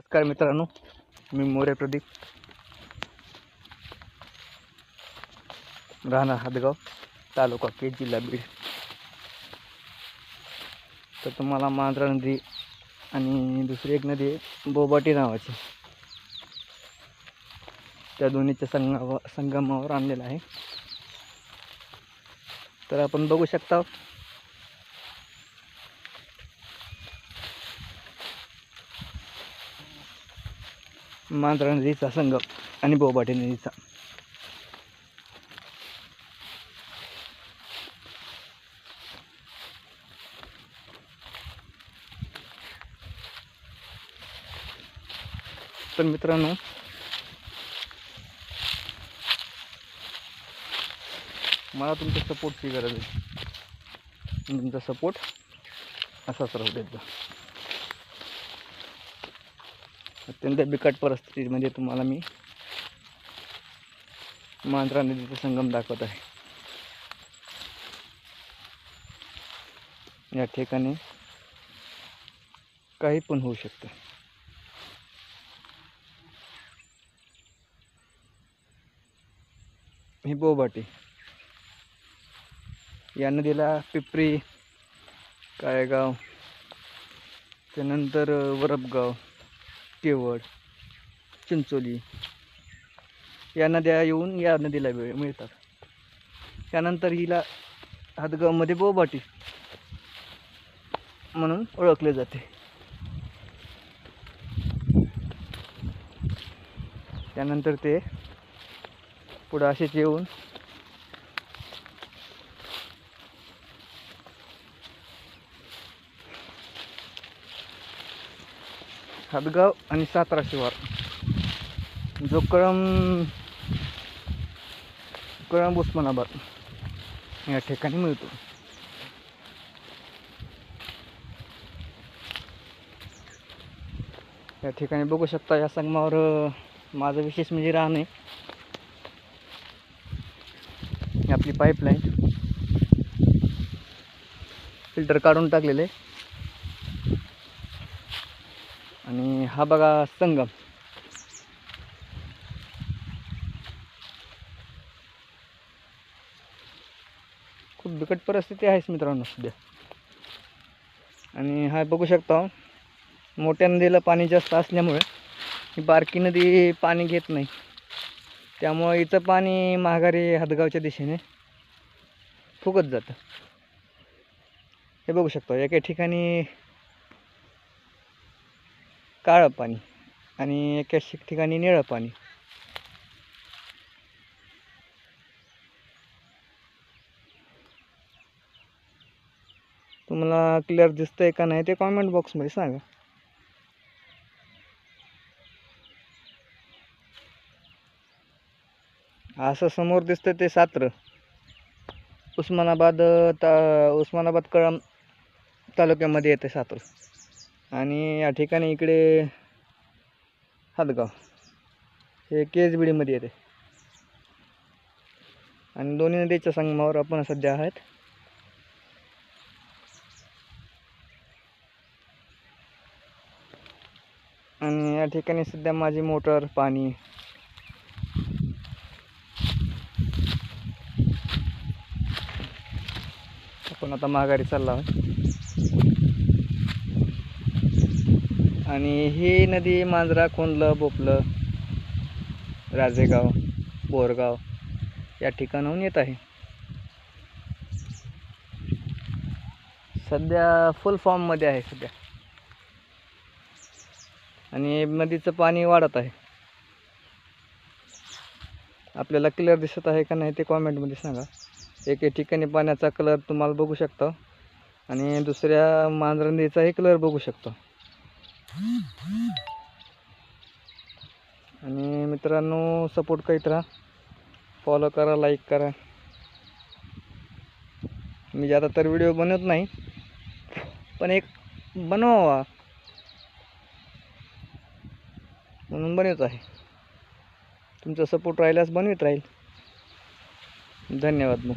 नमस्कार मित्रांनो मी मोरे प्रदीप. राहणार हातगाव तालुका के जिल्हा बीड तर तुम्हाला मांजरा नदी आणि दुसरी एक नदी आहे बोबाटी नावाची. त्या दोन्हीच्या संगमा संगमावर आणलेला आहे. तर आपण बघू शकता मांजरा नदीचा संगम आणि बोबाटे नदीचा तर मित्रांनो मला तुमच्या सपोर्टची गरज आहे. तुमचा सपोर्ट असाच राहू देत अत्यंत बिकट परिस्थितीमध्ये तुम्हाला मी मांजरा नदीचा संगम दाखवत आहे. या ठिकाणी काही पण होऊ शकतं. ही बोबाटी. या नदीला पिपरी काळेगाव त्यानंतर वरपगाव केवळ चिंचोली. या नद्या येऊन या नदीला वेळ मिळतात. त्यानंतर हिला हातगावमध्ये बोबाटी म्हणून ओळखले जाते. त्यानंतर ते पुढं असेच येऊन हदगाव आणि सातारा शिवार. जो कळम कळंब उस्मानाबाद या ठिकाणी मिळतो. या ठिकाणी बघू शकता या संगमावर माझं विशेष म्हणजे राहणे आपली पाईपलाईन फिल्टर काढून टाकलेले आणि हा बघा संगम. खूप बिकट परिस्थिती आहेच मित्रांनो सध्या. आणि हा बघू शकता मोठ्या नदीला पाणी जास्त असल्यामुळे ही बारकी नदी पाणी घेत नाही. त्यामुळं इथं पाणी माघारी हदगावच्या दिशेने फुकत जातं. हे बघू शकतो एका ठिकाणी काळं पाणी आणि एका ठिकाणी निळं पाणी. तुम्हाला क्लिअर दिसतंय का नाही ते कॉमेंट बॉक्समध्ये सांगा. असं समोर दिसतं ते सात्र. उस्मानाबाद ता उस्मानाबाद कळम तालुक्यामध्ये येते सात्र. आणि या ठिकाणी इकडे हातगाव. हे केजबिडीमध्ये येते. आणि दोन्ही नदीच्या संगमावर आपण सध्या आहेत. आणि या ठिकाणी सध्या माझी मोटर पाणी. आपण आता माघारी चालला आहोत. आणि ही नदी मांजरा कोंडलं बोपलं राजेगाव बोरगाव या ठिकाणाहून येत आहे. सध्या फुल फॉर्ममध्ये आहे सध्या. आणि नदीचं पाणी वाढत आहे. आपल्याला क्लिअर दिसत आहे का नाही ते कॉमेंटमध्ये सांगा. एक ठिकाणी पाण्याचा कलर तुम्हाला बघू शकता. आणि दुसऱ्या मांजर नदीचाही कलर बघू शकतो. आणि मित्रांनो सपोर्ट करीत राहा. फॉलो करा लाईक करा. मी जाता तर व्हिडिओ बनवत नाही पण एक बनवावा. म्हणून बनवत आहे. तुमचा सपोर्ट राहिल्यास बनवित राहील. धन्यवाद मग.